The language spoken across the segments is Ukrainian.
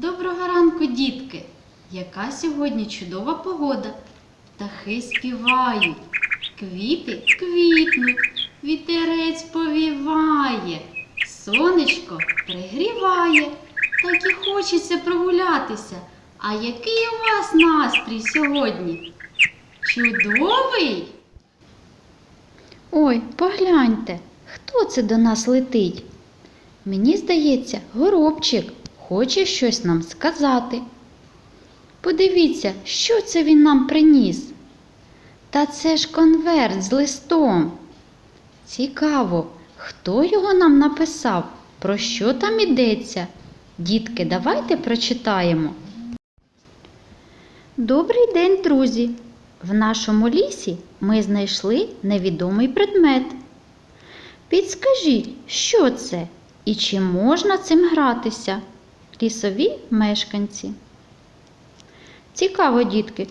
Доброго ранку, дітки! Яка сьогодні чудова погода. Птахи співають, квіти квітнуть, вітерець повіває, сонечко пригріває, так і хочеться прогулятися. А який у вас настрій сьогодні? Чудовий? Ой, погляньте, хто це до нас летить? Мені здається, горобчик хоче щось нам сказати. Подивіться, що це він нам приніс. Та це ж конверт з листом. Цікаво, хто його нам написав, про що там ідеться? Дітки, давайте прочитаємо. Добрий день, друзі! В нашому лісі ми знайшли невідомий предмет. Підскажіть, що це і чи можна цим гратися? Лісові мешканці. Цікаво, дітки,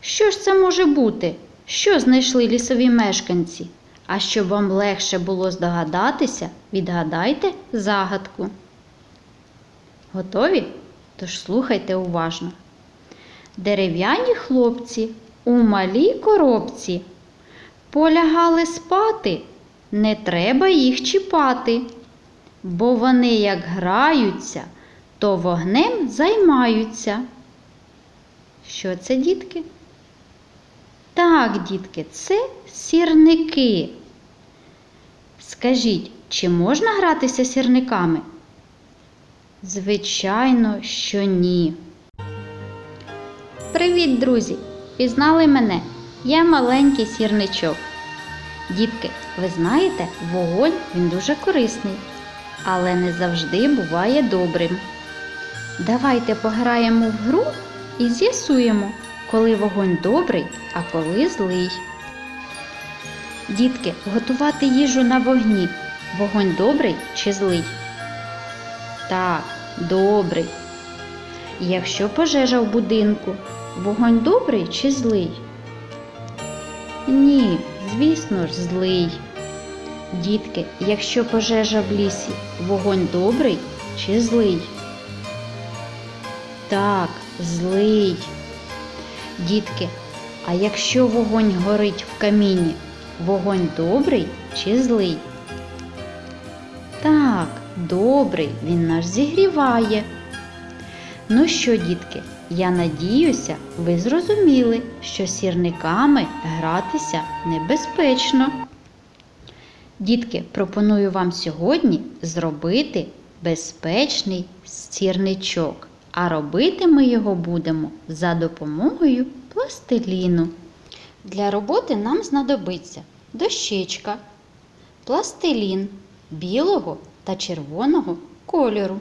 що ж це може бути? Що знайшли лісові мешканці? А щоб вам легше було здогадатися, відгадайте загадку. Готові? Тож слухайте уважно. Дерев'яні хлопці у малій коробці. Полягали спати, не треба їх чіпати, бо вони як граються, то вогнем займаються. Що це, дітки? Так, дітки, це сірники. Скажіть, чи можна гратися сірниками? Звичайно, що ні. Привіт, друзі! Пізнали мене? Я маленький сірничок. Дітки, ви знаєте, вогонь він дуже корисний, але не завжди буває добрим. Давайте пограємо в гру і з'ясуємо, коли вогонь добрий, а коли злий. Дітки, готувати їжу на вогні. Вогонь добрий чи злий? Так, добрий. Якщо пожежа в будинку, вогонь добрий чи злий? Ні, звісно ж, злий. Дітки, якщо пожежа в лісі, вогонь добрий чи злий? Так, злий. Дітки, а якщо вогонь горить в каміні, вогонь добрий чи злий? Так, добрий, він нас зігріває. Ну що, дітки, я надіюся, ви зрозуміли, що сірниками гратися небезпечно. Дітки, пропоную вам сьогодні зробити безпечний сірничок, а робити ми його будемо за допомогою пластиліну. Для роботи нам знадобиться дощечка, пластилін білого та червоного кольору.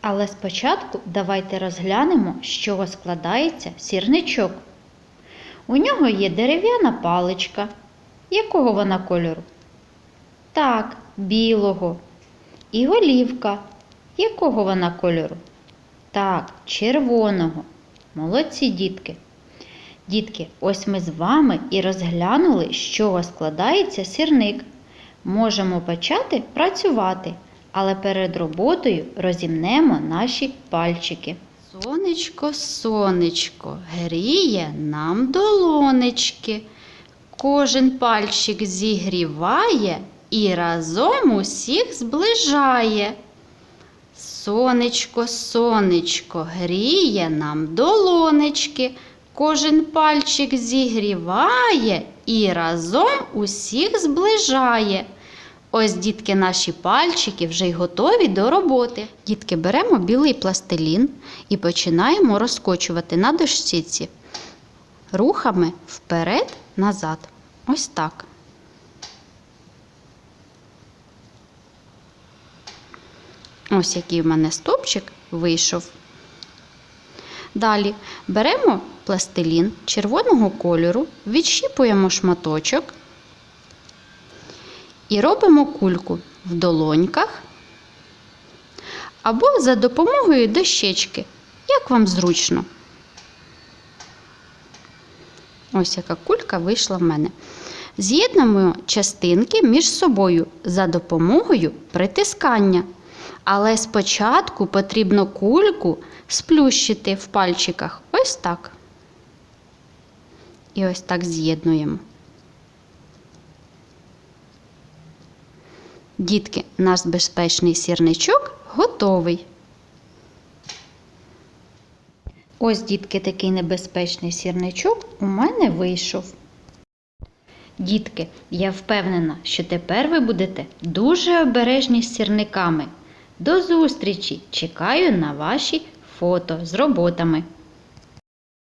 Але спочатку давайте розглянемо, з чого складається сірничок. У нього є дерев'яна паличка. Якого вона кольору? Так, білого. І голівка. Якого вона кольору? Так, червоного. Молодці дітки. Дітки, ось ми з вами і розглянули, з чого складається сірник. Можемо почати працювати, але перед роботою розімнемо наші пальчики. Сонечко, сонечко, гріє нам долонечки. Кожен пальчик зігріває і разом усіх зближає. Сонечко, сонечко, гріє нам долонечки. Кожен пальчик зігріває і разом усіх зближає. Ось, дітки, наші пальчики вже й готові до роботи. Дітки, беремо білий пластилін і починаємо розкочувати на дощиці рухами вперед-назад. Ось так. Ось який в мене стовпчик вийшов. Далі беремо пластилін червоного кольору, відщіпуємо шматочок і робимо кульку в долоньках або за допомогою дощечки, як вам зручно. Ось яка кулька вийшла в мене. З'єднуємо частинки між собою за допомогою притискання. Але спочатку потрібно кульку сплющити в пальчиках. Ось так. І ось так з'єднуємо. Дітки, наш безпечний сірничок готовий. Ось, дітки, такий небезпечний сірничок у мене вийшов. Дітки, я впевнена, що тепер ви будете дуже обережні з сірниками. До зустрічі! Чекаю на ваші фото з роботами.